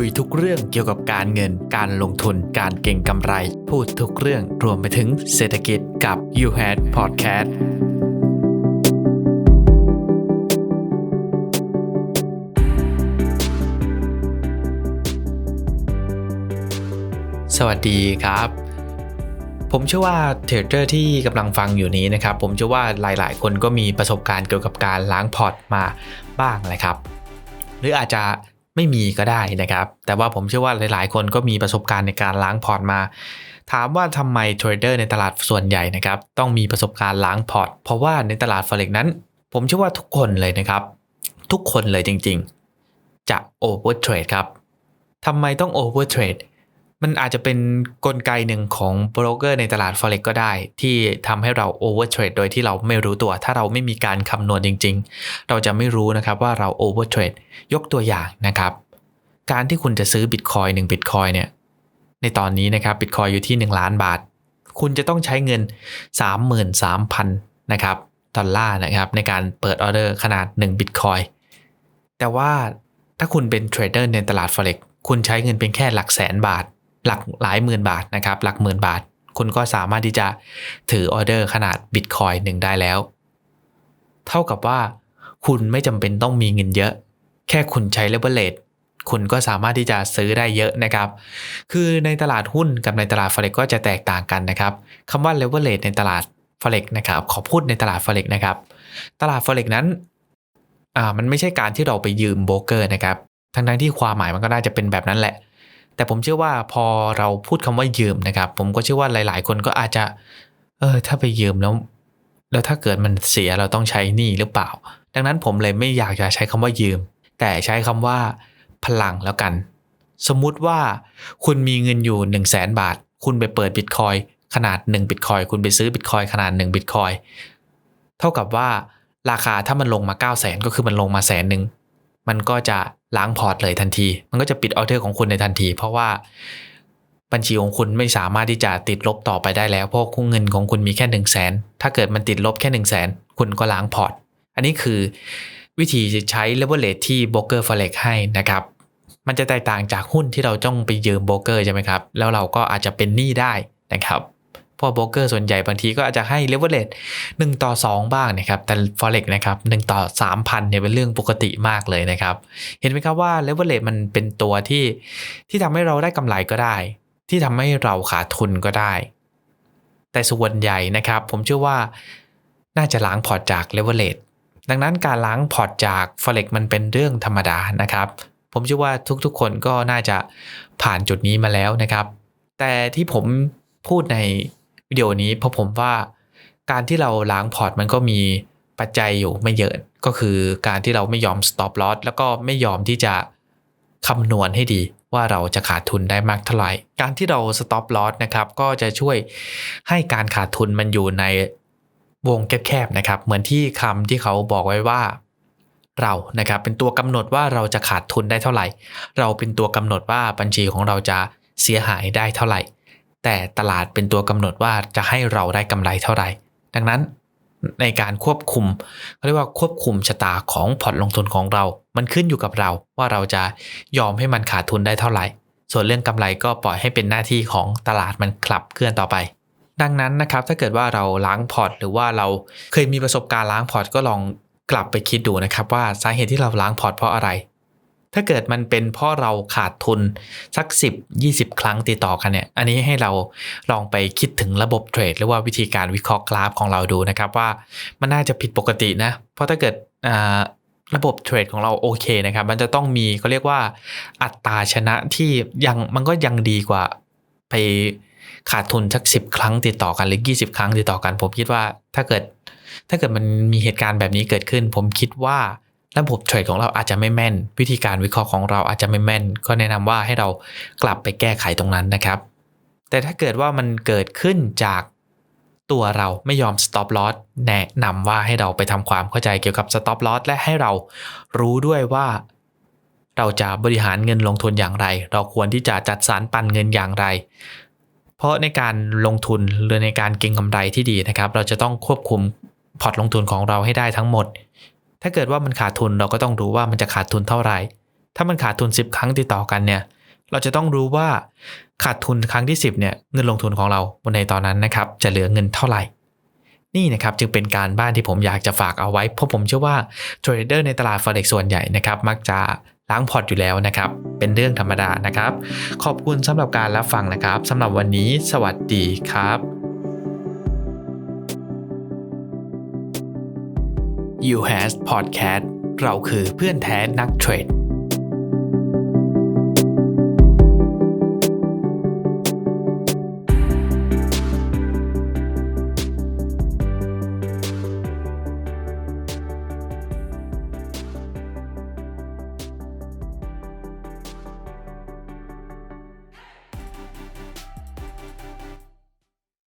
คุยทุกเรื่องเกี่ยวกับการเงิน การลงทุน การเก่งกำไร พูดทุกเรื่องรวมไปถึงเศรษฐกิจกับ You Had Podcast สวัสดีครับ ผมเชื่อว่าเทรดเดอร์ที่กำลังฟังอยู่นี้นะครับ ผมเชื่อว่าหลาย ๆ คนก็มีประสบการณ์เกี่ยวกับการล้างพอร์ตมาบ้างนะครับ หรืออาจจะ ไม่มีก็ได้นะครับ แต่ว่าผมเชื่อว่าหลายๆ คนก็มีประสบการณ์ในการล้างพอร์ตมา ถามว่าทำไมเทรดเดอร์ในตลาดส่วนใหญ่นะครับต้องมีประสบการณ์ล้างพอร์ต เพราะว่าในตลาดฟอเร็กนั้น ผมเชื่อว่าทุกคนเลยนะครับ ทุกคนเลยจริงๆ จะโอเวอร์เทรดครับทำไมต้องโอเวอร์เทรด มันอาจจะเป็นกลไกหนึ่งของโบรกเกอร์ในตลาด forex ก็ได้ ที่ทำให้เราโอเวอร์เทรดโดยที่เราไม่รู้ตัว ถ้าเราไม่มีการคำนวณจริง ๆ เราจะไม่รู้นะครับว่าเราโอเวอร์เทรดยกตัวอย่างนะครับ การที่คุณจะซื้อบิตคอยหนึ่งบิตคอยเนี่ยในตอนนี้นะครับบิตคอยอยู่ที่ 1 ล้านบาท คุณจะต้องใช้เงิน 33,000นะครับดอลลาร์นะครับในการเปิดออเดอร์ขนาด1บิตคอยแต่ว่าถ้าคุณเป็นเทรดเดอร์ในตลาด forex คุณใช้เงินเป็นแค่หลักแสนบาท หลักหลายหมื่นบาทนะครับ หลักหมื่นบาท คุณก็สามารถที่จะถือออเดอร์ขนาดบิตคอยหนึ่งได้แล้ว เท่ากับว่า คุณไม่จำเป็นต้องมีเงินเยอะ แค่คุณใช้เลเวลเล e คุณก็สามารถที่จะซื้อได้เยอะนะครับ คือในตลาดหุ้นกับในตลาด forex ก็จะแตกต่างกันนะครับคำว่า leverage ในตลาด forex นะครับ ขอพูดในตลาด forex นะครับ ตลาด forex นั้นอ่ามันไม่ใช่การที่เราไปยืมโบรกเกอร์นะครับ ทั้งทั้งที่ความหมายมันก็น่าจะเป็นแบบนั้นแหละ แต่ผมเชื่อว่าพอเราพูดคำว่ายืมนะครับ ผมก็เชื่อว่าหลาย ๆ คนก็อาจจะ เออ ถ้าไปยืมแล้ว แล้วถ้าเกิดมันเสียเราต้องใช้หนี้หรือเปล่า ดังนั้นผมเลยไม่อยากจะใช้คำว่ายืม แต่ใช้คำว่าพลังแล้วกัน สมมุติว่าคุณมีเงินอยู่ 1 0 0 0 0แบาท คุณไปเปิดบิตคอยขนาด1บิตคอยคุณไปซื้อบิตคอยขนาด1บิตคอยเท่ากับว่าราคาถ้ามันลงมา 9 0 0 0 0 0ก็คือมันลงมาแสนหนึ่ง มันก็จะล้างพอร์ตเลยทันที มันก็จะปิดออเดอร์ของคุณในทันที เพราะว่าบัญชีของคุณไม่สามารถที่จะติดลบต่อไปได้แล้ว เพราะเงินของคุณมีแค่1 0 0 0 0แสนถ้าเกิดมันติดลบแค่1 0 0 0 0แสนคุณก็ล้างพอร์ต อันนี้คือวิธีใช้เลเวลเลทที่โบรกเกอร์ฟเล็กให้นะครับ มันจะแตกต่างจากหุ้นที่เราต้องไปยืมโบรกเกอร์ใช่ไหมครับ แล้วเราก็อาจจะเป็นหนี้ได้นะครับ พราะโบรกเกอร์ส่วนใหญ่บางทีก็อาจจะให้เลเวลเลทหนึ่งต่อ 2 บ้างนะครับ แต่ forex นะครับหต่อ 3,000เนี่ยเป็นเรื่องปกติมากเลยนะครับ เห็นไหมครับว่าเลเวลเลทมันเป็นตัวที่ที่ทำให้เราได้กำไรก็ได้ ที่ทำให้เราขาดทุนก็ได้ แต่ส่วนใหญ่นะครับ ผมเชื่อว่าน่าจะล้างพอร์ตจากเลเวลเลทดังนั้นการล้างพอร์ตจาก forex มันเป็นเรื่องธรรมดานะครับผมเชื่อว่าทุกๆ คนก็น่าจะผ่านจุดนี้มาแล้วนะครับ แต่ที่ผมพูดใน วิดีโอนี้เพราะผมว่าการที่เราล้างพอร์ตมันก็มีปัจจัยอยู่ไม่เยอะ ก็คือการที่เราไม่ยอม stop loss แล้วก็ไม่ยอมที่จะคำนวณให้ดีว่าเราจะขาดทุนได้มากเท่าไหร่ การที่เรา stop loss นะครับก็จะช่วยให้การขาดทุนมันอยู่ในวงแคบๆนะครับ เหมือนที่คำที่เขาบอกไว้ว่าเรานะครับเป็นตัวกำหนดว่าเราจะขาดทุนได้เท่าไหร่ เราเป็นตัวกำหนดว่าบัญชีของเราจะเสียหายได้เท่าไหร่ แต่ตลาดเป็นตัวกำหนดว่าจะให้เราได้กำไรเท่าไหร่ ดังนั้นในการควบคุมเขาเรียกว่าควบคุมชะตาของพอร์ตลงทุนของเรา มันขึ้นอยู่กับเราว่าเราจะยอมให้มันขาดทุนได้เท่าไหร่ ส่วนเรื่องกำไรก็ปล่อยให้เป็นหน้าที่ของตลาดมันขับเคลื่อนต่อไป ดังนั้นนะครับถ้าเกิดว่าเราล้างพอร์ตหรือว่าเราเคยมีประสบการณ์ล้างพอร์ตก็ลองกลับไปคิดดูนะครับว่าสาเหตุที่เราล้างพอร์ตเพราะอะไร ถ้าเกิดมันเป็นเพราะเราขาดทุนสัก 10 20 ครั้งติดต่อกันเนี่ยอันนี้ให้เราลองไปคิดถึงระบบเทรดหรือว่าวิธีการวิเคราะห์กราฟของเราดูนะครับว่ามันน่าจะผิดปกตินะ เพราะถ้าเกิดระบบเทรดของเราโอเคนะครับ มันจะต้องมีเขาเรียกว่าอัตราชนะที่ยังมันก็ยังดีกว่าไปขาดทุนสัก10ครั้งติดต่อกันหรือ20ครั้งติดต่อกัน ผมคิดว่าถ้าเกิด ถ้าเกิดมันมีเหตุการณ์แบบนี้เกิดขึ้น ผมคิดว่า ระบบเทรดของเราอาจจะไม่แม่น วิธีการวิเคราะห์ของเราอาจจะไม่แม่น ก็แนะนำว่าให้เรากลับไปแก้ไขตรงนั้นนะครับ แต่ถ้าเกิดว่ามันเกิดขึ้นจากตัวเราไม่ยอม stop loss แนะนำว่าให้เราไปทำความเข้าใจเกี่ยวกับ stop loss และให้เรารู้ด้วยว่า เราจะบริหารเงินลงทุนอย่างไร เราควรที่จะจัดสรรปันเงินอย่างไร เพราะในการลงทุนหรือในการเก็งกำไรที่ดีนะครับ เราจะต้องควบคุมพอร์ตลงทุนของเราให้ได้ทั้งหมด ถ้าเกิดว่ามันขาดทุนเราก็ต้องรู้ว่ามันจะขาดทุนเท่าไหร่ ถ้ามันขาดทุน 10 ครั้งติดต่อกันเนี่ย เราจะต้องรู้ว่าขาดทุนครั้งที่ 10เนี่ยเงินลงทุนของเราในตอนนั้นนะครับจะเหลือเงินเท่าไหร่ นี่นะครับจึงเป็นการบ้านที่ผมอยากจะฝากเอาไว้ เพราะผมเชื่อว่าเทรดเดอร์ในตลาด forex ส่วนใหญ่นะครับมักจะล้างพอร์ตอยู่แล้วนะครับ เป็นเรื่องธรรมดานะครับ ขอบคุณสำหรับการรับฟังนะครับสำหรับวันนี้ สวัสดีครับ You Has Podcast เราคือเพื่อนแท้นักเทรด